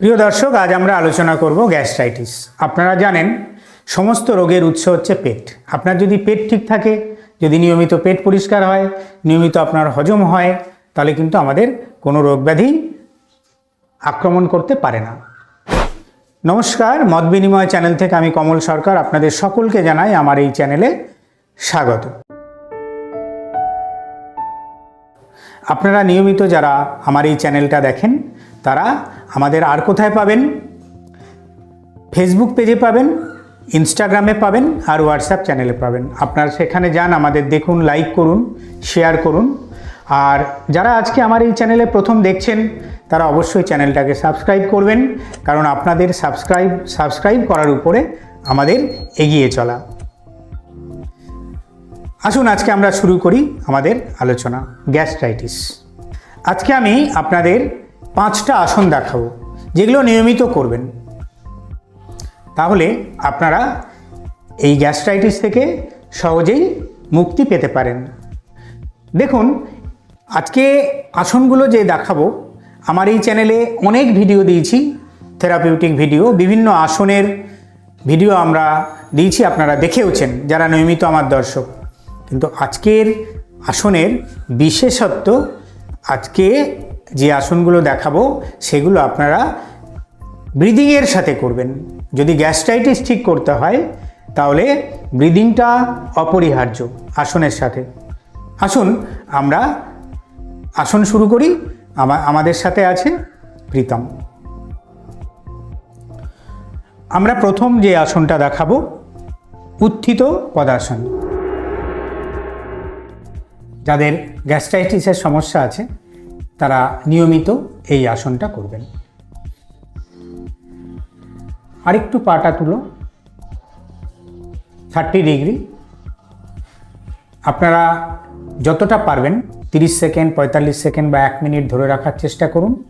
প্রিয় দর্শক, আজ আমরা আলোচনা করব গ্যাস্ট্রাইটিস। আপনারা জানেন, সমস্ত রোগের উৎস হচ্ছে পেট। আপনার যদি পেট ঠিক থাকে, যদি নিয়মিত পেট পরিষ্কার হয়, নিয়মিত আপনার হজম হয়, তাহলে কিন্তু আমাদের কোনো রোগ ব্যাধি আক্রমণ করতে পারে না। নমস্কার, মত বিনিময় চ্যানেল থেকে আমি কমল সরকার আপনাদের সকলকে জানাই আমার এই চ্যানেলে স্বাগত। আপনারা নিয়মিত যারা আমার এই চ্যানেলটা দেখেন তারা আমাদের আর কোথায় পাবেন? ফেসবুক পেজে পাবেন ইনস্টাগ্রামে পাবেন, আর হোয়াটসঅ্যাপ চ্যানেলে পাবেন। আপনারা সেখানে যান, আমাদের দেখুন লাইক করুন শেয়ার করুন। আর যারা আজকে আমার এই চ্যানেলে প্রথম দেখছেন, তারা অবশ্যই চ্যানেলটাকে সাবস্ক্রাইব করবেন, কারণ আপনাদের সাবস্ক্রাইব সাবস্ক্রাইব করার উপরে আমাদের এগিয়ে চলা। আসুন, আজকে আমরা শুরু করি আমাদের আলোচনা গ্যাস্ট্রাইটিস আজকে আমি আপনাদের পাঁচটা আসন দেখাবো, যেগুলো নিয়মিত করবেন। তাহলে আপনারা এই গ্যাস্ট্রাইটিস থেকে সহজেই মুক্তি পেতে পারেন। দেখুন, আজকে আসনগুলো যে দেখাবো, আমার এই চ্যানেলে অনেক ভিডিও দিয়েছি, থেরাপিউটিক ভিডিও, বিভিন্ন আসনের ভিডিও আমরা দিয়েছি, আপনারা দেখেওছেন, যারা নিয়মিত আমার দর্শক। কিন্তু আজকের আসনের বিশেষত্ব, আজকে যে আসনগুলো দেখাবো, সেগুলো আপনারা ব্রিদিংয়ের সাথে করবেন। যদি গ্যাস্ট্রাইটিস ঠিক করতে হয়, তাহলে ব্রিদিংটা অপরিহার্য আসনের সাথে। আসুন, আমরা আসন শুরু করি। আমাদের সাথে আছে প্রীতম। আমরা প্রথম যে আসনটা দেখাবো, উত্থিত পদাসন। যাদের গ্যাস্ট্রাইটিসের সমস্যা আছে তারা নিয়মিত এই আসনটা করবেন। আরেকটু পাটা তুলো। Thirty degree. আপনারা যতটা পারবেন, তিরিশ সেকেন্ড, পঁয়তাল্লিশ সেকেন্ড বা এক মিনিট ধরে রাখার চেষ্টা করুন।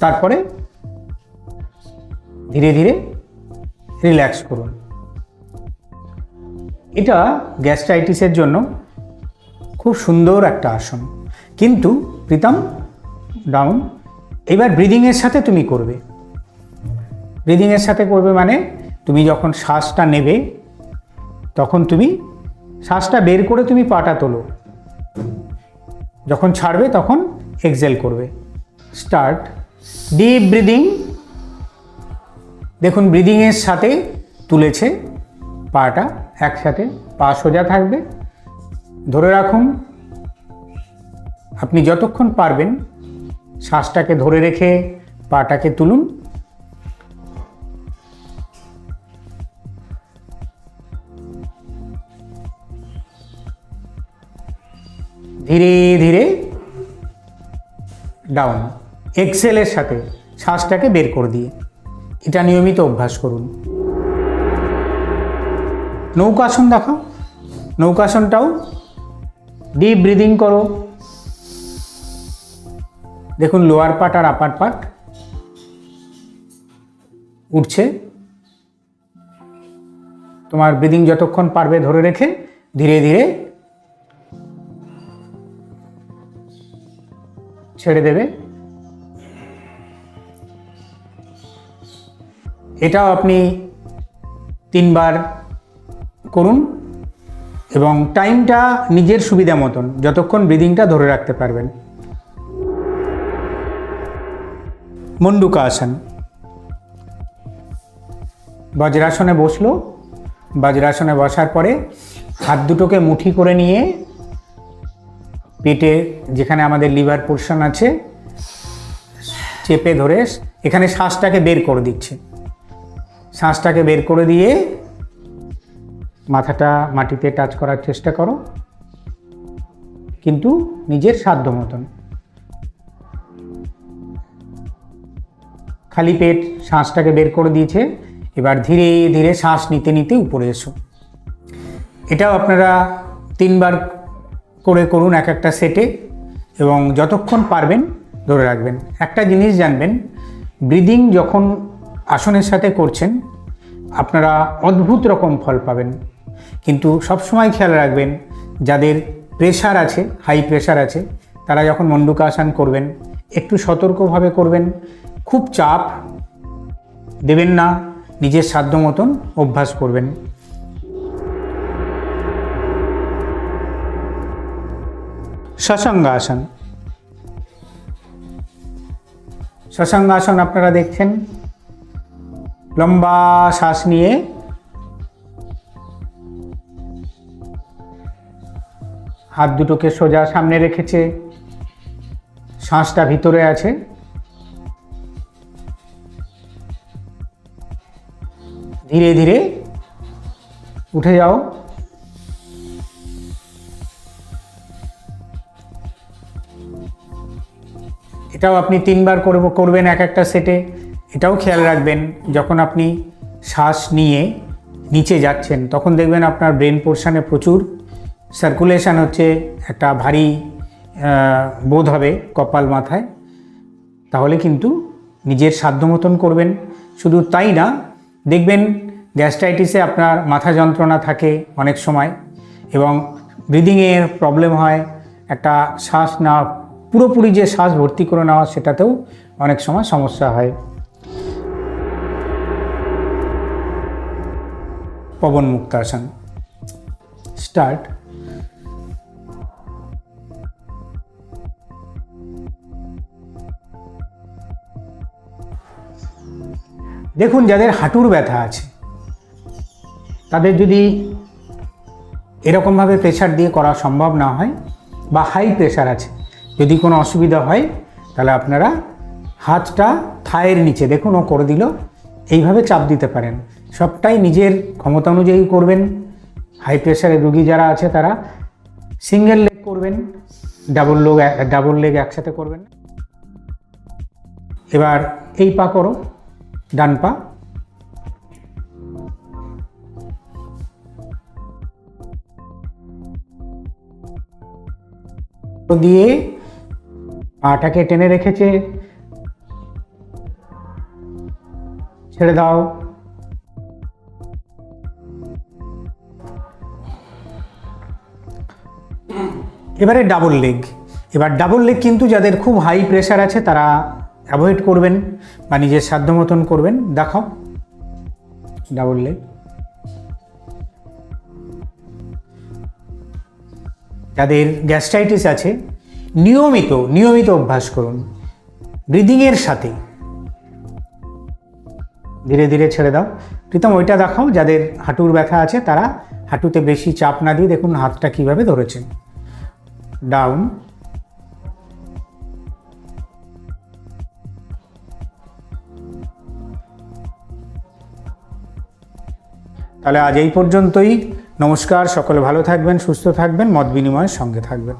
তারপরে ধীরে ধীরে রিল্যাক্স করুন। এটা গ্যাস্ট্রাইটিসের জন্য খুব সুন্দর একটা আসন। কিন্তু প্রীতম ডাউন এবার ব্রিদিংয়ের সাথে তুমি করবে। ব্রিদিংয়ের সাথে করবে মানে তুমি যখন শ্বাসটা নেবে, তখন তুমি শ্বাসটা বের করে তুমি পাটা তোলো। যখন ছাড়বে তখন এক্সেল করবে। স্টার্ট ডিপ ব্রিদিং দেখুন ব্রিদিংয়ের সাথে তুলেছে পাটা, একসাথে পা সোজা থাকবে। ধরে রাখুন আপনি যতক্ষণ পারবেন শ্বাসটাকে ধরে রেখে পাটাকে তুলুন। ধীরে ধীরে ডাউন এক্সেলের সাথে শ্বাসটাকে বের করে দিয়ে। এটা নিয়মিত অভ্যাস করুন। নৌকাসন দেখাও। নৌকাসনটাও ডিপ ব্রিদিং করো। দেখুন লোয়ার পার্ট আর আপার পার্ট উঠছে। তোমার ব্রিদিং যতক্ষণ পারবে ধরে রেখে ধীরে ধীরে ছেড়ে দেবে। এটাও আপনি তিনবার করুন এবং টাইমটা নিজের সুবিধা মতন, যতক্ষণ ব্রিদিংটা ধরে রাখতে পারবেন। মন্ডুকা আসন বজ্রাসনে বসল। বজ্রাসনে বসার পরে হাত দুটোকে মুঠি করে নিয়ে পেটে যেখানে আমাদের লিভার পোর্শন আছে, চেপে ধরে এখানে শ্বাসটাকে বের করে দিচ্ছে। শ্বাসটাকে বের করে দিয়ে মাথাটা মাটিতে টাচ করার চেষ্টা করো। কিন্তু নিজের সাধ্য মতন। খালি পেট শ্বাসটাকে বের করে দিয়েছে। এবার ধীরে ধীরে শ্বাস নিতে নিতে উপরে এসো। এটাও আপনারা তিনবার করে করুন এক একটা সেটে এবং যতক্ষণ পারবেন ধরে রাখবেন। একটা জিনিস জানবেন ব্রিদিং যখন আসনের সাথে করছেন, আপনারা অদ্ভুত রকম ফল পাবেন। কিন্তু সবসময় খেয়াল রাখবেন, যাদের প্রেশার আছে হাই প্রেশার আছে, তারা যখন মন্ডুকাসন করবেন, একটু সতর্কভাবে করবেন খুব চাপ দেবেন না, নিজের সাধ্য মতন অভ্যাস করবেন। সসঙ্গাসন সসঙ্গাসন আপনারা দেখছেন। লম্বা শ্বাস নিয়ে হাত দুটোকে সোজা সামনে রেখেছে। শ্বাসটা ভিতরে আছে। ধীরে ধীরে উঠে যাও। এটাও আপনি তিনবার করব করবেন এক একটা সেটে এটাও খেয়াল রাখবেন, যখন আপনি শ্বাস নিয়ে নিচে যাচ্ছেন, তখন দেখবেন আপনার ব্রেন পোর্শানে প্রচুর সার্কুলেশান হচ্ছে, একটা ভারী বোধ হবে কপাল মাথায়। তাহলে কিন্তু নিজের সাধ্য মতন করবেন। শুধু তাই না দেখবেন গ্যাস্ট্রাইটিসে আপনার মাথা যন্ত্রণা থাকে অনেক সময় এবং ব্রিদিংয়ের প্রবলেম হয়, একটা শ্বাস না পুরোপুরি যে শ্বাস ভর্তি করে নেওয়া সেটাতেও অনেক সময় সমস্যা হয়। পবন মুক্তাসন স্টার্ট। দেখুন, যাদের হাঁটুর ব্যথা আছে, তাদের যদি এরকমভাবে প্রেশার দিয়ে করা সম্ভব না হয় বা হাই প্রেশার আছে, যদি কোনো অসুবিধা হয়, তাহলে আপনারা হাতটা থায়ের নিচে দেখুন, ও করে দিল। এইভাবে চাপ দিতে পারেন। সবটাই নিজের ক্ষমতা অনুযায়ী করবেন। হাই প্রেশারের রুগী যারা আছে, তারা সিঙ্গেল লেগ করবেন ডাবল লোগ ডাবল লেগ একসাথে করবেন। এবার এই পা করো। ডান পা। দিয়ে পাটাকে টেনে রেখেছে। ছেড়ে দাও। এবারে ডাবল লেগ এবার ডাবল লেগ কিন্তু যাদের খুব হাই প্রেশার আছে, তারা অ্যাভয়েড করবেন বা নিজের সাধ্য মতন করবেন। দেখাও। ডাবল লেগ যাদের গ্যাস্ট্রাইটিস আছে, নিয়মিত নিয়মিত অভ্যাস করুন। ব্রিদিংয়ের সাথে। ধীরে ধীরে ছেড়ে দাও। প্রীতম, ওইটা দেখাও। যাদের হাঁটুর ব্যথা আছে, তারা হাঁটুতে বেশি চাপ না দিয়ে দেখুন হাতটা কীভাবে ধরেছেন। ডাউন তাহলে আজ এই পর্যন্তই। নমস্কার সকলে ভালো থাকবেন সুস্থ থাকবেন মত বিনিময়ের সঙ্গে থাকবেন।